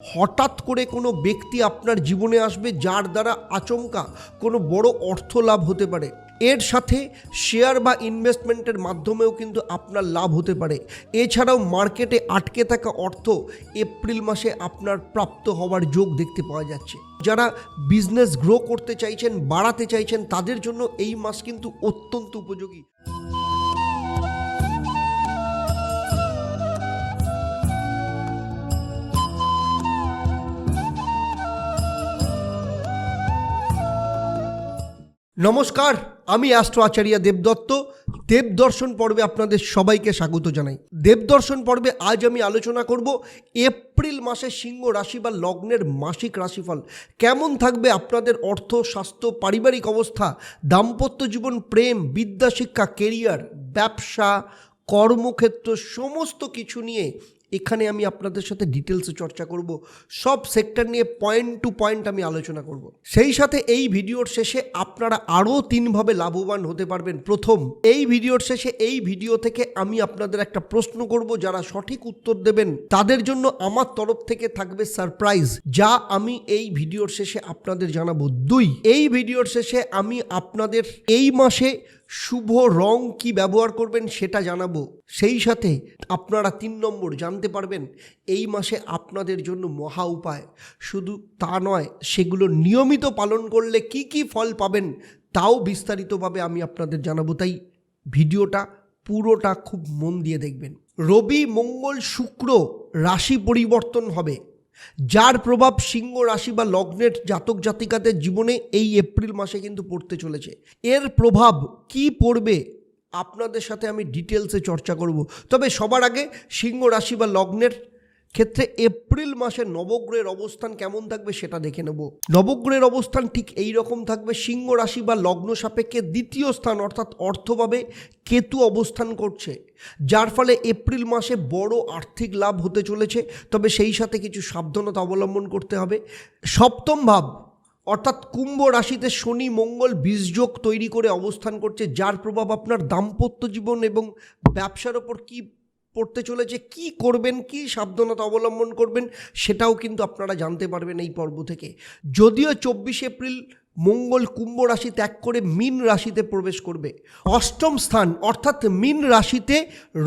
হঠাৎ করে কোনো ব্যক্তি আপনার জীবনে আসবে যার দ্বারা আচমকা কোনো বড় অর্থ লাভ হতে পারে। এর সাথে শেয়ার বা ইনভেস্টমেন্টের মাধ্যমেও কিন্তু আপনার লাভ হতে পারে। এছাড়াও মার্কেটে আটকে থাকা অর্থ এপ্রিল মাসে আপনার প্রাপ্ত হওয়ার যোগ দেখতে পাওয়া যাচ্ছে। যারা বিজনেস গ্রো করতে চাইছেন, বাড়াতে চাইছেন, তাদের জন্য এই মাস কিন্তু অত্যন্ত উপযোগী। নমস্কার, আমি অ্যাস্ট্রো আচার্য দেবদত্ত। দেবদর্শন পর্বে আপনাদের সবাইকে স্বাগত জানাই। দেবদর্শন পর্বে আজ আমি আলোচনা করব এপ্রিল মাসে সিংহ রাশি বা লগ্নের মাসিক রাশিফল। কেমন থাকবে আপনাদের অর্থ, স্বাস্থ্য, পারিবারিক অবস্থা, দাম্পত্য জীবন, প্রেম, বিদ্যা, শিক্ষা কেরিয়ার ব্যবসা, কর্মক্ষেত্র, সমস্ত কিছু নিয়ে এখানে আমি আপনাদের সাথে ডিটেলসে চর্চা করব। সব সেক্টর নিয়ে পয়েন্ট টু পয়েন্ট আমি আলোচনা করব। সেই সাথে এই ভিডিওর শেষে আপনারা আরও তিনভাবে লাভবান হতে পারবেন। প্রথম, এই ভিডিওর শেষে এই ভিডিও থেকে আমি আপনাদের একটা প্রশ্ন করব যারা সঠিক উত্তর দেবেন। তাদের জন্য আমার তরফ থেকে থাকবে সারপ্রাইজ যা আমি এই ভিডিওর শেষে আপনাদের জানাব। দুই, এই ভিডিওর শেষে আমি আপনাদের এই মাসে শুভ রং কি ব্যবহার করবেন সেটা জানাব। সেই সাথে আপনারা তিন নম্বর জানতে পারবেন, এই মাসে আপনাদের জন্য মহা উপায়। শুধু তা নয়, সেগুলো নিয়মিত পালন করলে কি কি ফল পাবেন তাও বিস্তারিতভাবে আমি আপনাদের জানাব। তাই ভিডিওটা পুরোটা খুব মন দিয়ে দেখবেন। রবি, মঙ্গল, শুক্র রাশি পরিবর্তন হবে। যার প্রভাব সিংহ রাশি বা লগ্নের জাতক জাতিকাদের জীবনে এই এপ্রিল মাসে কিন্তু পড়তে চলেছে। এর প্রভাব কি পড়বে আপনাদের সাথে আমি ডিটেলসে চর্চা করব। তবে সবার আগে সিংহ রাশি বা লগ্নের ক্ষেত্রে এপ্রিল মাসে নবগ্রহের অবস্থান কেমন থাকবে সেটা দেখে নেব। নবগ্রহের অবস্থান ঠিক এই রকম থাকবে, সিংহ রাশি বা লগ্ন সাপেক্ষে দ্বিতীয় স্থান অর্থাৎ অর্থভাবে কেতু অবস্থান করছে, যার ফলে এপ্রিল মাসে বড় আর্থিক লাভ হতে চলেছে, তবে সেই সাথে কিছু সাবধানতা অবলম্বন করতে হবে। সপ্তম ভাব, অর্থাৎ কুম্ভ রাশিতে শনি, মঙ্গল, বীজযোগ তৈরি করে অবস্থান করছে, যার প্রভাব আপনার দাম্পত্য জীবন এবং ব্যবসার ওপর কী পড়তে চলেছে, কি করবেন, কি সাবধানতা অবলম্বন করবেন, সেটাও কিন্তু আপনারা জানতে পারবেন এই পর্ব থেকে। যদিও চব্বিশে এপ্রিল মঙ্গল কুম্ভ রাশি ত্যাগ করে মীন রাশিতে প্রবেশ করবে। অষ্টম স্থান, অর্থাৎ মীন রাশিতে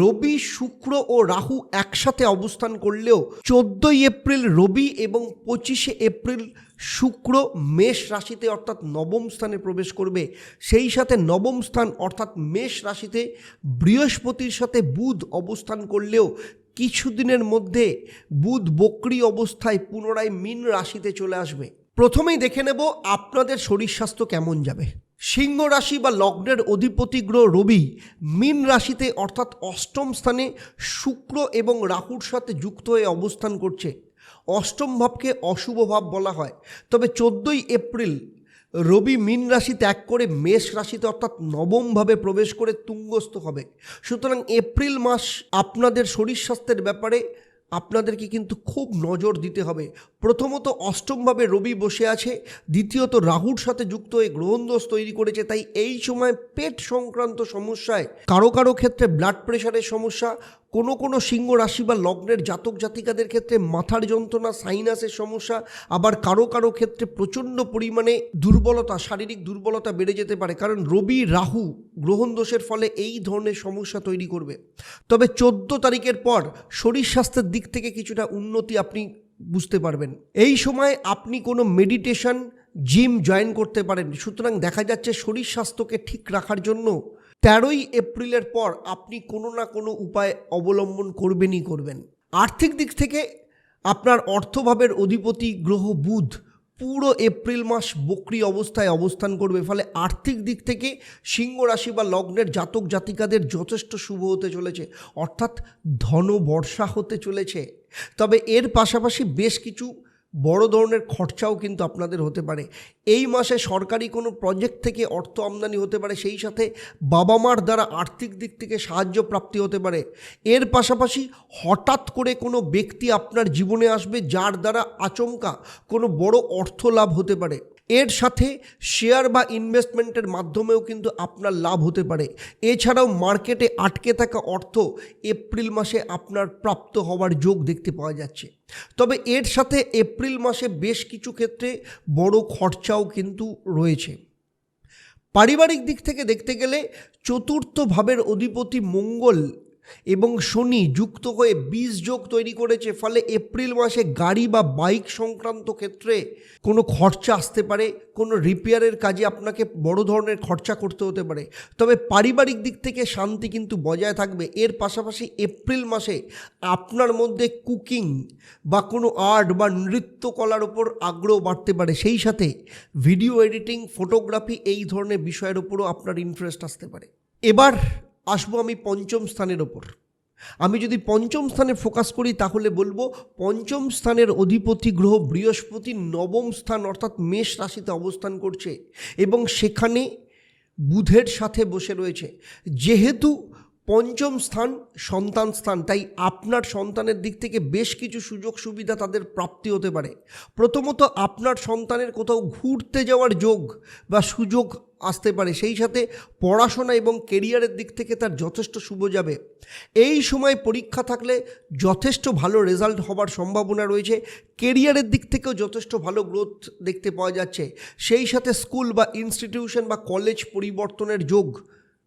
রবি, শুক্র ও রাহু একসাথে অবস্থান করলেও চোদ্দোই এপ্রিল রবি এবং পঁচিশে এপ্রিল শুক্র মেষ রাশিতে অর্থাৎ নবম স্থানে প্রবেশ করবে। সেই সাথে নবম স্থান অর্থাৎ মেষ রাশিতে বৃহস্পতির সাথে বুধ অবস্থান করলেও কিছুদিনের মধ্যে বুধ বক্রি অবস্থায় পুনরায় মীন রাশিতে চলে আসবে। প্রথমেই দেখে নেব আপনাদের শরীর স্বাস্থ্য কেমন যাবে। সিংহ রাশি বা লগ্নের অধিপতি গ্রহ রবি মীন রাশিতে অর্থাৎ অষ্টম স্থানে শুক্র এবং রাহুর সাথে যুক্ত হয়ে অবস্থান করছে। অষ্টম ভাবকে অশুভ ভাব বলা হয়। তবে চোদ্দোই এপ্রিল রবি মীন রাশি ত্যাগ করে মেষ রাশিতে অর্থাৎ নবমভাবে প্রবেশ করে তুঙ্গস্থ হবে। সুতরাং এপ্রিল মাস আপনাদের শরীর স্বাস্থ্যের ব্যাপারে আপনাদেরকে কিন্তু খুব নজর দিতে হবে। প্রথমত অষ্টমভাবে রবি বসে আছে, দ্বিতীয়ত রাহুর সাথে যুক্ত হয়ে গ্রহণদোষ তৈরি করেছে, তাই এই সময় পেট সংক্রান্ত সমস্যায়, কারও কারও ক্ষেত্রে ব্লাড প্রেশারের সমস্যা কোনো কোনো সিংহ রাশি বা লগ্নের জাতক জাতিকাদের ক্ষেত্রে মাথার যন্ত্রণা সাইনাসের সমস্যা, আবার কারও কারও ক্ষেত্রে প্রচণ্ড পরিমাণে দুর্বলতা, শারীরিক দুর্বলতা বেড়ে যেতে পারে। কারণ রবি, রাহু গ্রহণ দোষের ফলে এই ধরনের সমস্যা তৈরি করবে। তবে চোদ্দ তারিখের পর শরীর স্বাস্থ্যের দিক থেকে কিছুটা উন্নতি আপনি বুঝতে পারবেন। এই সময় আপনি কোনো মেডিটেশন জিম জয়েন করতে পারেন। সুতরাং দেখা যাচ্ছে শরীর স্বাস্থ্যকে ঠিক রাখার জন্য তেরোই এপ্রিলের পর আপনি কোনো না কোনো উপায় অবলম্বন করবেনই করবেন। আর্থিক দিক থেকে আপনার অর্থভাবের অধিপতি গ্রহ বুধ পুরো এপ্রিল মাস বক্রি অবস্থায় অবস্থান করবে, ফলে আর্থিক দিক থেকে সিংহ রাশি বা লগ্নের জাতক জাতিকাদের যথেষ্ট শুভ হতে চলেছে, অর্থাৎ ধন বর্ষা হতে চলেছে। তবে এর পাশাপাশি বেশ কিছু বড় ধরনের খরচাও কিন্তু আপনাদের হতে পারে। এই মাসে সরকারি কোনো প্রজেক্ট থেকে অর্থ আমদানি হতে পারে, সেই সাথে বাবা মার দ্বারা আর্থিক দিক থেকে সাহায্য প্রাপ্তি হতে পারে। এর পাশাপাশি হঠাৎ করে কোনো ব্যক্তি আপনার জীবনে আসবে যার দ্বারা আচমকা কোনো বড় অর্থ লাভ হতে পারে। এর সাথে শেয়ার বা ইনভেস্টমেন্টের মাধ্যমেও কিন্তু আপনার লাভ হতে পারে। এছাড়াও মার্কেটে আটকে থাকা অর্থ এপ্রিল মাসে আপনার প্রাপ্ত হওয়ার যোগ দেখতে পাওয়া যাচ্ছে। তবে এর সাথে এপ্রিল মাসে বেশ কিছু ক্ষেত্রে বড় খরচাও কিন্তু রয়েছে। পারিবারিক দিক থেকে দেখতে গেলে চতুর্থ ভাবের অধিপতি মঙ্গল এবং শনি যুক্ত হয়ে বীজ যোগ তৈরি করেছে, ফলে এপ্রিল মাসে গাড়ি বা বাইক সংক্রান্ত ক্ষেত্রে কোনো খরচা আসতে পারে, কোনো রিপেয়ারের কাজে আপনাকে বড় ধরনের খরচা করতে হতে পারে। তবে পারিবারিক দিক থেকে শান্তি কিন্তু বজায় থাকবে। এর পাশাপাশি এপ্রিল মাসে আপনার মধ্যে কুকিং বা কোনো আর্ট বা নৃত্যকলার ওপর আগ্রহ বাড়তে পারে। সেই সাথে ভিডিও এডিটিং, ফটোগ্রাফি এই ধরনের বিষয়ের ওপরও আপনার ইন্টারেস্ট আসতে পারে। এবার আসব আমি পঞ্চম স্থানের ওপর। আমি যদি পঞ্চম স্থানে ফোকাস করি, তাহলে বলব পঞ্চম স্থানের অধিপতি গ্রহ বৃহস্পতি নবম স্থান অর্থাৎ মেষ রাশিতে অবস্থান করছে এবং সেখানে বুধের সাথে বসে রয়েছে। যেহেতু পঞ্চম স্থান সন্তান স্থান, তাই আপনার সন্তানের দিক থেকে বেশ কিছু সুযোগ সুবিধা তাদের প্রাপ্তি হতে পারে। প্রথমত আপনার সন্তানের কোথাও ঘুরতে যাওয়ার যোগ বা সুযোগ আসতে পারে। সেই সাথে পড়াশোনা এবং কেরিয়ারের দিক থেকে তার যথেষ্ট শুভ যাবে। এই সময় পরীক্ষা থাকলে যথেষ্ট ভালো রেজাল্ট হবার সম্ভাবনা রয়েছে। কেরিয়ারের দিক থেকেও যথেষ্ট ভালো গ্রোথ দেখতে পাওয়া যাচ্ছে। সেই সাথে স্কুল বা ইনস্টিটিউশন বা কলেজ পরিবর্তনের যোগ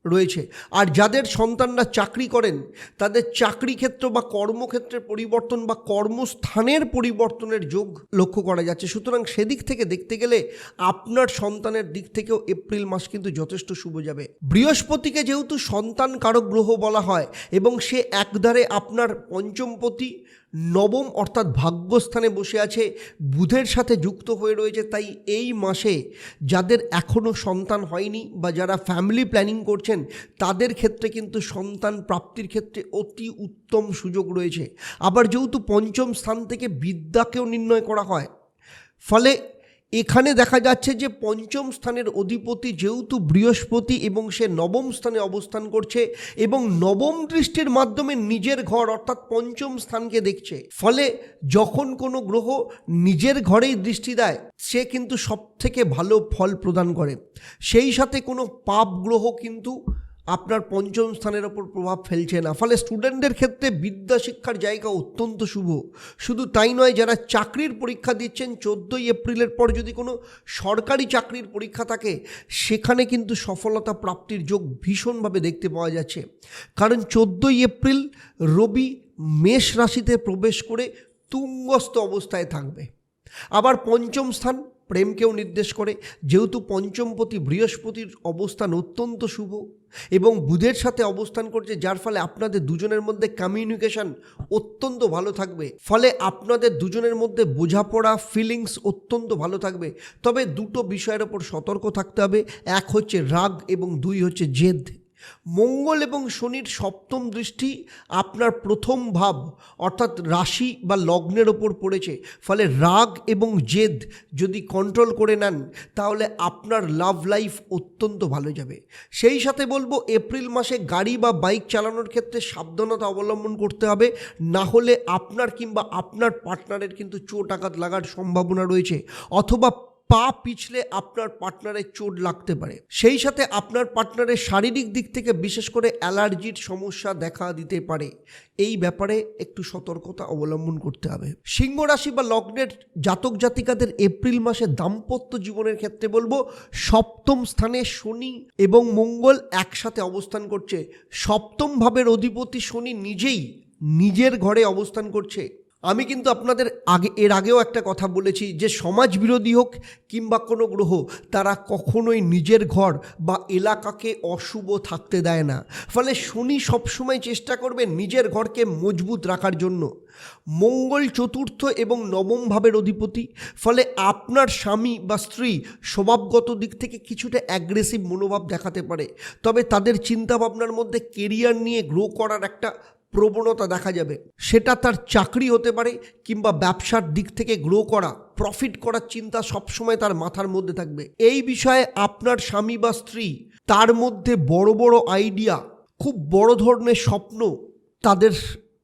রয়েছে। আর যাদের সন্তানরা চাকরি করেন, তাদের চাকরি ক্ষেত্র বা কর্মক্ষেত্রের পরিবর্তন বা কর্মস্থানের পরিবর্তনের যোগ লক্ষ্য করা যাচ্ছে। সুতরাং সেদিক থেকে দেখতে গেলে আপনার সন্তানের দিক থেকেও এপ্রিল মাস কিন্তু যথেষ্ট শুভ যাবে। বৃহস্পতিকে যেহেতু সন্তান কারক গ্রহ বলা হয় এবং সে একধারে আপনার পঞ্চমপতি নবম অর্থাৎ ভাগ্যস্থানে বসে আছে, বুধের সাথে যুক্ত হয়ে রয়েছে। তাই এই মাসে যাদের এখনও সন্তান হয়নি বা যারা ফ্যামিলি প্ল্যানিং করছেন, তাদের ক্ষেত্রে কিন্তু সন্তান প্রাপ্তির ক্ষেত্রে অতি উত্তম সুযোগ রয়েছে। আবার যেহেতু পঞ্চম স্থান থেকে বিদ্যাকেও নির্ণয় করা হয়, ফলে এখানে দেখা যাচ্ছে যে পঞ্চম স্থানের অধিপতি যেহেতু বৃহস্পতি এবং সে নবম স্থানে অবস্থান করছে এবং নবম দৃষ্টির মাধ্যমে নিজের ঘর অর্থাৎ পঞ্চম স্থানকে দেখছে। ফলে যখন কোনো গ্রহ নিজের ঘরেই দৃষ্টি দেয়, সে কিন্তু সব থেকে ভালো ফল প্রদান করে। সেই সাথে কোনো পাপ গ্রহ কিন্তু আপনার পঞ্চম স্থানের ওপর প্রভাব ফেলছে না। ফলে স্টুডেন্টদের ক্ষেত্রে বিদ্যা শিক্ষার জায়গা অত্যন্ত শুভ। শুধু তাই নয়, যারা চাকরির পরীক্ষা দিচ্ছেন, চোদ্দোই এপ্রিলের পর যদি কোনো সরকারি চাকরির পরীক্ষা থাকে, সেখানে কিন্তু সফলতা প্রাপ্তির যোগ ভীষণভাবে দেখতে পাওয়া যাচ্ছে। কারণ চোদ্দোই এপ্রিল রবি মেষ রাশিতে প্রবেশ করে তুঙ্গস্থ অবস্থায় থাকবে। আবার পঞ্চম স্থান প্রেমকেও নির্দেশ করে। যেহেতু পঞ্চমপতি বৃহস্পতির অবস্থান অত্যন্ত শুভ এবং বুধের সাথে অবস্থান করছে, যার ফলে আপনাদের দুজনের মধ্যে কমিউনিকেশন অত্যন্ত ভালো থাকবে। ফলে আপনাদের দুজনের মধ্যে বোঝাপড়া ফিলিংস অত্যন্ত ভালো থাকবে। তবে দুটো বিষয়ের ওপর সতর্ক থাকতে হবে। এক হচ্ছে রাগ এবং দুই হচ্ছে জেদ। মঙ্গল এবং শনির সপ্তম দৃষ্টি আপনার প্রথম ভাব, অর্থাৎ রাশি বা লগ্নের ওপর পড়েছে। ফলে রাগ এবং জেদ যদি কন্ট্রোল করে নেন, তাহলে আপনার লাভ লাইফ অত্যন্ত ভালো যাবে। সেই সাথে বলব, এপ্রিল মাসে গাড়ি বা বাইক চালানোর ক্ষেত্রে সাবধানতা অবলম্বন করতে হবে। না হলে আপনার কিংবা আপনার পার্টনারের কিন্তু চোট আঘাত লাগার সম্ভাবনা রয়েছে। অথবা পা পিছলে আপনার পার্টনারের চোট লাগতে পারে। সেই সাথে আপনার পার্টনারের শারীরিক দিক থেকে বিশেষ করে অ্যালার্জির সমস্যা দেখা দিতে পারে। এই ব্যাপারে একটু সতর্কতা অবলম্বন করতে হবে। সিংহ রাশি বা লগ্নের জাতক জাতিকাদের এপ্রিল মাসে দাম্পত্য জীবনের ক্ষেত্রে বলব, সপ্তম স্থানে শনি এবং মঙ্গল একসাথে অবস্থান করছে। সপ্তম ভাবের অধিপতি শনি নিজেই নিজের ঘরে অবস্থান করছে। আমি কিন্তু আপনাদের আগে, এর আগেও একটা কথা বলেছি যে সমাজ বিরোধী হোক কিংবা কোনো গ্রহ, তারা কখনোই নিজের ঘর বা এলাকাকে অশুভ থাকতে দেয় না। ফলে শনি সবসময় চেষ্টা করবে নিজের ঘরকে মজবুত রাখার জন্য। মঙ্গল চতুর্থ এবং নবম ভাবের অধিপতি। ফলে আপনার স্বামী বা স্ত্রী স্বভাবগত দিক থেকে কিছুটা অ্যাগ্রেসিভ মনোভাব দেখাতে পারে। তবে তাদের চিন্তাভাবনার মধ্যে কেরিয়ার নিয়ে গ্রো করার একটা প্রবণতা দেখা যাবে। সেটা তার চাকরি হতে পারে কিংবা ব্যবসার দিক থেকে গ্রো করা প্রফিট করার চিন্তা সবসময় তার মাথার মধ্যে থাকবে। এই বিষয়ে আপনার স্বামী বা স্ত্রী তার মধ্যে বড় বড় আইডিয়া খুব বড় ধরনের স্বপ্ন তাদের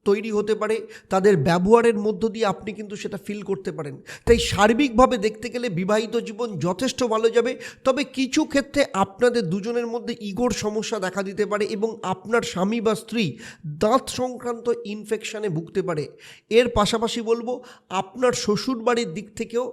তৈরি হতে পারে, তাদের ব্যবহারের মধ্য দিয়ে আপনি কিন্তু সেটা ফিল করতে পারেন। তাই সার্বিকভাবে দেখতে গেলে বিবাহিত জীবন যথেষ্ট ভালো যাবে, তবে কিছু ক্ষেত্রে আপনাদের দুজনের মধ্যে ইগোর সমস্যা দেখা দিতে পারে এবং আপনার স্বামী বা স্ত্রী দাঁত সংক্রান্ত ইনফেকশানে ভুগতে পারে। এর পাশাপাশি বলব, আপনার শ্বশুর বাড়ির দিক থেকেও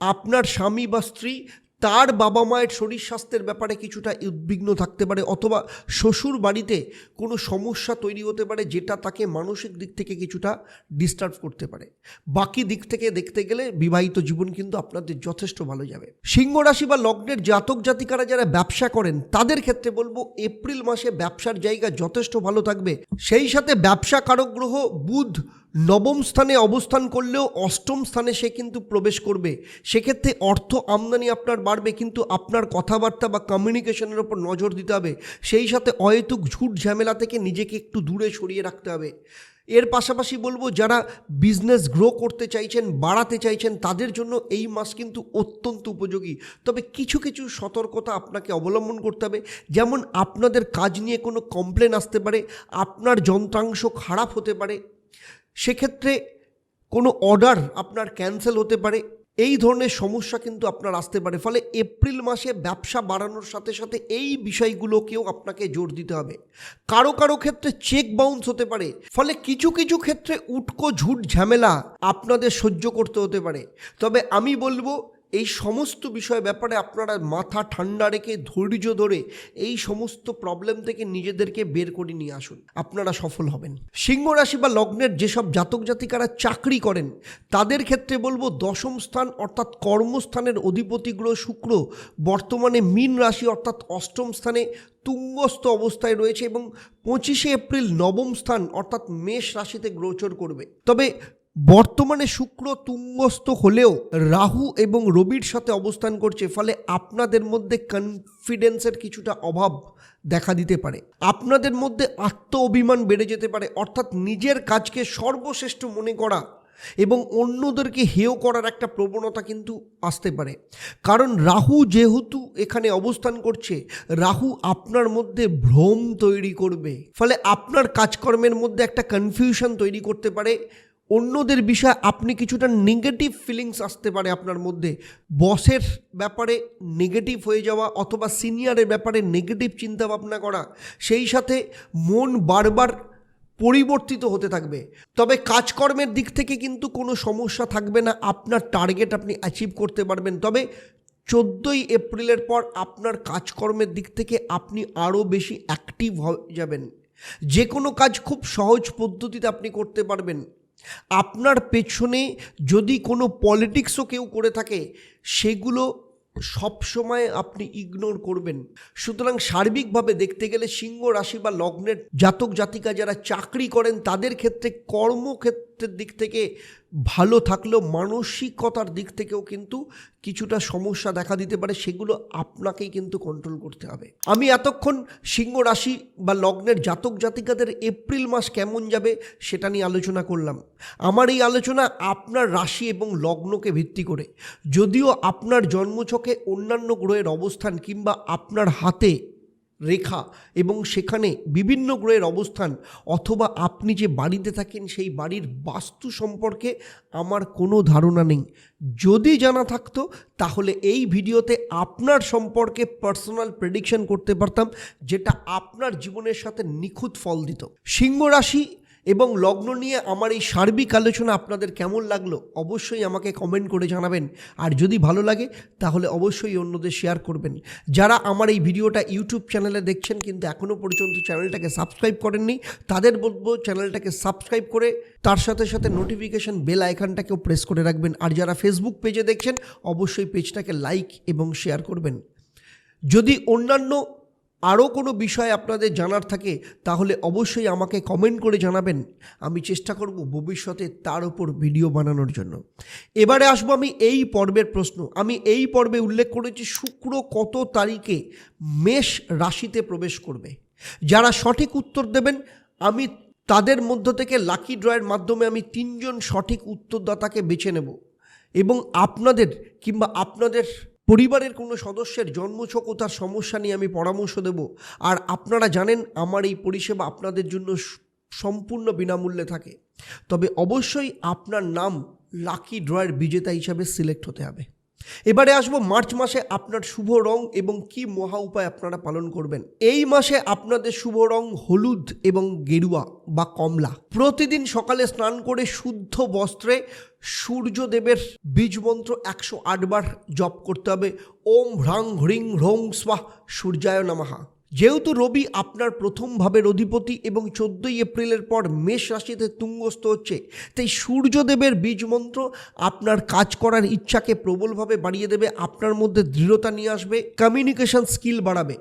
আপনার স্বামী বা স্ত্রী তার বাবা মায়ের শরীর স্বাস্থ্যের ব্যাপারে কিছুটা উদ্বিগ্ন থাকতে পারে অথবা শ্বশুর বাড়িতে কোনো সমস্যা তৈরি হতে পারে যেটা তাকে মানসিক দিক থেকে কিছুটা ডিস্টার্ব করতে পারে। বাকি দিক থেকে দেখতে গেলে বিবাহিত জীবন কিন্তু আপনাদের যথেষ্ট ভালো যাবে। সিংহ রাশি বা লগ্নের জাতক জাতিকারা যারা ব্যবসা করেন, তাদের ক্ষেত্রে বলব এপ্রিল মাসে ব্যবসার জায়গা যথেষ্ট ভালো থাকবে। সেই সাথে ব্যবসা কারক গ্রহ বুধ নবম স্থানে অবস্থান করলেও অষ্টম স্থানে সে কিন্তু প্রবেশ করবে। সেক্ষেত্রে অর্থ আমদানি আপনার বাড়বে, কিন্তু আপনার কথাবার্তা বা কমিউনিকেশনের ওপর নজর দিতে হবে। সেই সাথে অহেতুক ঝুট ঝামেলা থেকে নিজেকে একটু দূরে সরিয়ে রাখতে হবে। এর পাশাপাশি বলব, যারা বিজনেস গ্রো করতে চাইছেন, বাড়াতে চাইছেন, তাদের জন্য এই মাস কিন্তু অত্যন্ত উপযোগী। তবে কিছু কিছু সতর্কতা আপনাকে অবলম্বন করতে হবে। যেমন আপনাদের কাজ নিয়ে কোনো কমপ্লেন আসতে পারে, আপনার যন্ত্রাংশ খারাপ হতে পারে সেক্ষেত্রে কোনো অর্ডার আপনার ক্যান্সেল হতে পারে। এই ধরনের সমস্যা কিন্তু আপনার আসতে পারে। ফলে এপ্রিল মাসে ব্যবসা বাড়ানোর সাথে সাথে এই বিষয়গুলোকেও আপনাকে জোর দিতে হবে। কারও কারও ক্ষেত্রে চেক বাউন্স হতে পারে। ফলে কিছু কিছু ক্ষেত্রে উটকো ঝুট ঝামেলা আপনাদের সহ্য করতে হতে পারে। তবে আমি বলব এই সমস্ত বিষয় ব্যাপারে আপনারা মাথা ঠান্ডা রেখে ধৈর্য ধরে এই সমস্ত প্রবলেম থেকে নিজেদেরকে বের করে নিয়ে আসুন। আপনারা সফল হবেন। সিংহ রাশি বা লগ্নের যেসব জাতক জাতিকারা চাকরি করেন, তাদের ক্ষেত্রে বলব দশম স্থান অর্থাৎ কর্মস্থানের অধিপতি গ্রহ শুক্র বর্তমানে মীন রাশি অর্থাৎ অষ্টম স্থানে তুঙ্গস্থ অবস্থায় রয়েছে এবং পঁচিশে এপ্রিল নবম স্থান অর্থাৎ মেষ রাশিতে গোচর করবে। তবে বর্তমানে শুক্র তুঙ্গস্থ হলেও রাহু এবং রবির সাথে অবস্থান করছে, ফলে আপনাদের মধ্যে কনফিডেন্সের কিছুটা অভাব দেখা দিতে পারে। আপনাদের মধ্যে আত্ম অভিমান বেড়ে যেতে পারে, অর্থাৎ নিজের কাজকে সর্বশ্রেষ্ঠ মনে করা এবং অন্যদেরকে হেয় করার একটা প্রবণতা কিন্তু আসতে পারে। কারণ রাহু যেহেতু এখানে অবস্থান করছে, রাহু আপনার মধ্যে ভ্রম তৈরি করবে, ফলে আপনার কাজকর্মের মধ্যে একটা কনফিউশন তৈরি করতে পারে। অন্যদের বিষয়ে আপনি কিছুটা নেগেটিভ ফিলিংস আসতে পারে আপনার মধ্যে। বসের ব্যাপারে নেগেটিভ হয়ে যাওয়া অথবা সিনিয়রের ব্যাপারে নেগেটিভ চিন্তা ভাবনা করা, সেই সাথে মন বারবার পরিবর্তিত হতে থাকবে। তবে কাজকর্মের দিক থেকে কিন্তু কোনো সমস্যা থাকবে না, আপনার টার্গেট আপনি অ্যাচিভ করতে পারবেন। তবে চোদ্দোই এপ্রিলের পর আপনার কাজকর্মের দিক থেকে আপনি আরও বেশি অ্যাক্টিভ হয়ে যাবেন। যে কোনো কাজ খুব সহজ পদ্ধতিতে আপনি করতে পারবেন। আপনার পেছনে যদি কোনো পলিটিক্সও কেউ করে থাকে, সেগুলো সবসময় আপনি ইগনোর করবেন। সুতরাং সার্বিকভাবে দেখতে গেলে সিংহ রাশি বা লগ্নের জাতক জাতিকা যারা চাকরি করেন, তাদের ক্ষেত্রে কর্মক্ষেত্রের দিক থেকে ভালো থাকলেও মানসিকতার দিক থেকেও কিন্তু কিছুটা সমস্যা দেখা দিতে পারে, সেগুলো আপনাকেই কিন্তু কন্ট্রোল করতে হবে। আমি এতক্ষণ সিংহ রাশি বা লগ্নের জাতক জাতিকাদের এপ্রিল মাস কেমন যাবে সেটা নিয়ে আলোচনা করলাম। আমার এই আলোচনা আপনার রাশি এবং লগ্নকে ভিত্তি করে। যদিও আপনার জন্মছকে অন্যান্য গ্রহের অবস্থান কিংবা আপনার হাতে রেখা এবং সেখানে বিভিন্ন গ্রহের অবস্থান অথবা আপনি যে বাড়িতে থাকেন সেই বাড়ির বাস্তু সম্পর্কে আমার কোনো ধারণা নেই। যদি জানা থাকতো, তাহলে এই ভিডিওতে আপনার সম্পর্কে পার্সোনাল প্রেডিকশন করতে পারতাম, যেটা আপনার জীবনের সাথে নিখুঁত ফল দিত। সিংহ রাশি এবং লগ্ন নিয়ে আমার এই সার্বিক আলোচনা আপনাদের কেমন লাগল অবশ্যই আমাকে কমেন্ট করে জানাবেন। আর যদি ভালো লাগে, তাহলে অবশ্যই অন্যদের শেয়ার করবেন। যারা আমার এই ভিডিওটা ইউটিউব চ্যানেলে দেখছেন কিন্তু এখনও পর্যন্ত চ্যানেলটাকে সাবস্ক্রাইব করেননি, তাদের বলব চ্যানেলটাকে সাবস্ক্রাইব করে, তার সাথে সাথে নোটিফিকেশন বেল আইকনটাকেও প্রেস করে রাখবেন। আর যারা ফেসবুক পেজে দেখছেন, অবশ্যই পেজটাকে লাইক এবং শেয়ার করবেন। যদি অন্যান্য আরও কোনো বিষয় আপনাদের জানার থাকে, তাহলে অবশ্যই আমাকে কমেন্ট করে জানাবেন। আমি চেষ্টা করব ভবিষ্যতে তার উপর ভিডিও বানানোর জন্য। এবারে আসব আমি এই পর্বের প্রশ্ন। আমি এই পর্বে উল্লেখ করেছি শুক্র কত তারিখে মেষ রাশিতে প্রবেশ করবে। যারা সঠিক উত্তর দেবেন, আমি তাদের মধ্য থেকে লাকি ড্রয়ের মাধ্যমে আমি তিনজন সঠিক উত্তরদাতাকে বেছে নেব। এবং আপনাদের কিংবা আপনাদের পরিবারের কোনো সদস্যের জন্মছকতার সমস্যা নিয়ে আমি পরামর্শ দেব। আর আপনারা জানেন, আমার এই পরিষেবা আপনাদের জন্য সম্পূর্ণ বিনামূল্যে থাকে। তবে অবশ্যই আপনার নাম লাকি ড্রয়ের বিজেতা হিসাবে সিলেক্ট হতে হবে। এবারে আসব মার্চ মাসে আপনার শুভ রং এবং কি মহা উপায় আপনারা পালন করবেন। এই মাসে আপনাদের শুভ রং হলুদ এবং গেরুয়া বা কমলা। প্রতিদিন সকালে স্নান করে শুদ্ধ বস্ত্রে সূর্যদেবের বীজ মন্ত্র একশো আটবার জপ করতে হবে। ওম হ্রাং হ্রিং হ্রং স্বাহ সূর্যায় নমহা যেহেতু রবি আপনার প্রথম ভাবের অধিপতি এবং চোদ্দই এপ্রিলের পর মেষ রাশিতে তুঙ্গস্থ হচ্ছে, তাই সূর্যদেবের বীজ মন্ত্র আপনার কাজ করার ইচ্ছাকে প্রবলভাবে বাড়িয়ে দেবে, আপনার মধ্যে দৃঢ়তা নিয়ে আসবে কমিউনিকেশন স্কিল বাড়াবে।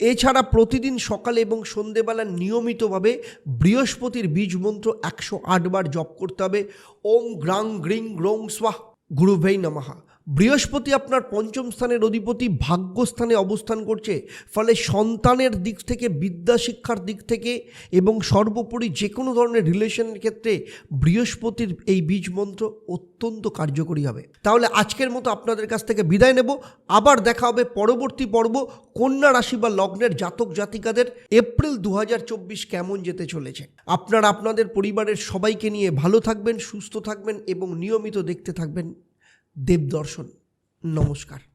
এছাড়া প্রতিদিন সকালে এবং সন্ধেবেলা নিয়মিতভাবে বৃহস্পতির বীজ মন্ত্র একশো আটবার জপ করতে হবে। ওম গ্রাং গ্রিং গ্রং স্বাহ গুরুভেই নমহা বৃহস্পতি আপনার পঞ্চম স্থানের অধিপতি ভাগ্যস্থানে অবস্থান করছে। ফলে সন্তানের দিক থেকে বিদ্যা শিক্ষার দিক থেকে এবং সর্বোপরি যে কোনো ধরনের রিলেশনের ক্ষেত্রে বৃহস্পতির এই বীজ মন্ত্র অত্যন্ত কার্যকরী হবে। তাহলে আজকের মতো আপনাদের কাছ থেকে বিদায় নেব। আবার দেখা হবে পরবর্তী পর্ব কন্যা রাশি বা লগ্নের জাতক জাতিকাদের এপ্রিল দু হাজার চব্বিশ কেমন যেতে চলেছে। আপনারা আপনাদের পরিবারের সবাইকে নিয়ে ভালো থাকবেন, সুস্থ থাকবেন এবং নিয়মিত দেখতে থাকবেন। দেবদর্শন নমস্কার।